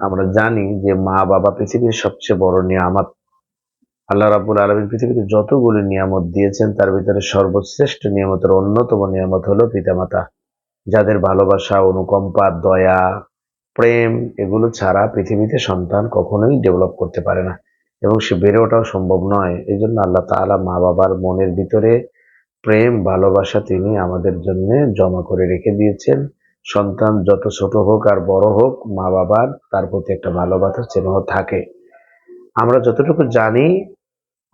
আমরা জানি যে মা বাবা পৃথিবীর সবচেয়ে বড় নিয়ামত। আল্লাহ রাবুল আলমী পৃথিবীতে যতগুলি নিয়ামত দিয়েছেন, তার ভিতরে সর্বশ্রেষ্ঠ নিয়ামতের অন্যতম নিয়ামত হলো পিতামাতা, যাদের ভালোবাসা, অনুকম্পা, দয়া, প্রেম, এগুলো ছাড়া পৃথিবীতে সন্তান কখনোই ডেভেলপ করতে পারে না এবং সে বেড়ে ওঠাও সম্ভব নয়। এই জন্য আল্লাহ তাআলা মা বাবার মনের ভিতরে প্রেম, ভালোবাসা তিনি আমাদের জন্য জমা করে রেখে দিয়েছেন। সন্তান যত ছোট হোক আর বড় হোক, মা বাবার তার প্রতি একটা ভালোবাসা স্নেহ থাকে। আমরা যতটুকু জানি,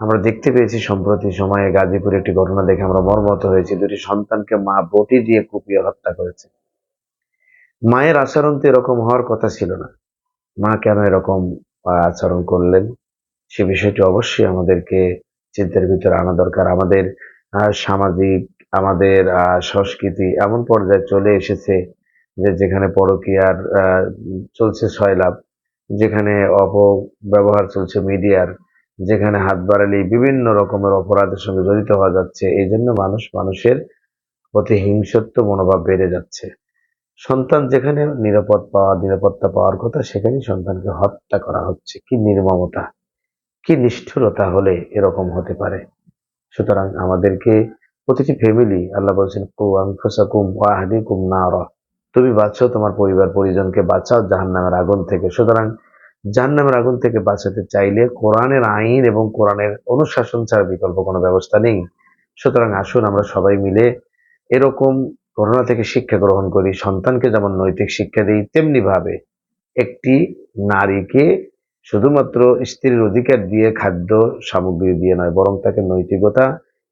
আমরা দেখতে পেয়েছি সম্প্রতি সময়ে গাজীপুরে একটি ঘটনা দেখে আমরা মর্মত হয়েছি। দুটি সন্তানকে মা বটি দিয়ে কুপিয়ে হত্যা করেছে। মায়ের আচরণ তো এরকম হওয়ার কথা ছিল না। মা কেন এরকম আচরণ করলেন? সে বিষয়টি অবশ্যই আমাদেরকে চিন্তার ভিতরে আনা দরকার। আমাদের সামাজিক, আমাদের সংস্কৃতি এমন পর্যায়ে চলে এসেছে যে যেখানে পরকীয়ার চলছে ছয়লাভ যেখানে অপব্যবহার চলছে মিডিয়ার, যেখানে হাত বাড়ালেই বিভিন্ন রকমের অপরাধের সঙ্গে জড়িত হওয়া যাচ্ছে, এই জন্য মানুষ মানুষের প্রতি হিংসত্ব মনোভাব বেড়ে যাচ্ছে। সন্তান যেখানে নিরাপদ পাওয়া, নিরাপত্তা পাওয়ার কথা, সেখানেই সন্তানকে হত্যা করা হচ্ছে। কি নির্মমতা, কি নিষ্ঠুরতা হলে এরকম হতে পারে? সুতরাং আমাদেরকে প্রতিটি ফ্যামিলি আল্লাহ বলছেন কু আনফুসাকুম ওয়া আহলিকুম নারা। তুমি বাঁচাও তোমার পরিবার পরিজনকে বাঁচাও, জাহান্নামের আগুন থেকে। সুতরাং জাহান্নামের আগুন থেকে বাঁচাতে চাইলে কোরআনের আইন এবং কোরআনের অনুশাসন ছাড়া বিকল্প কোনো ব্যবস্থা নেই। সুতরাং আসুন আমরা সবাই মিলে এরকম ঘটনা থেকে শিক্ষা গ্রহণ করি, সন্তানকে যেমন নৈতিক শিক্ষা দিই তেমনি ভাবে একটি নারীকে শুধুমাত্র স্ত্রীর অধিকার দিয়ে, খাদ্য সামগ্রী দিয়ে নয়, বরং তাকে নৈতিকতা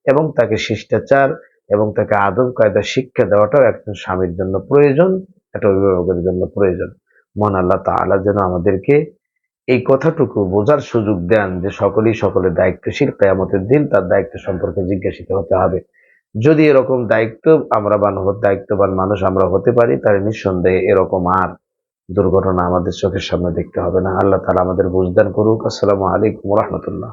এবং তাকে শিষ্টাচার এবং তাকে আদব কায়দা শিক্ষা দেওয়াটাও একজন স্বামীর জন্য প্রয়োজন, একটা অভিভাবকের জন্য প্রয়োজন। মহান আল্লাহ তাআলা যেন আমাদেরকে এই কথাটুকু বোঝার সুযোগ দেন যে সকলেই সকলের দায়িত্বশীল, কেয়ামতের দিন তার দায়িত্ব সম্পর্কে জিজ্ঞাসিত হতে হবে। যদি এরকম দায়িত্ব আমরা বান দায়িত্ববান মানুষ আমরা হতে পারি, তাহলে নিঃসন্দেহে এরকম আর দুর্ঘটনা আমাদের চোখের সামনে দেখতে হবে না। আল্লাহ তালা আমাদের বুঝদান করুক। আসসালামু আলাইকুম রহমতুল্লাহ।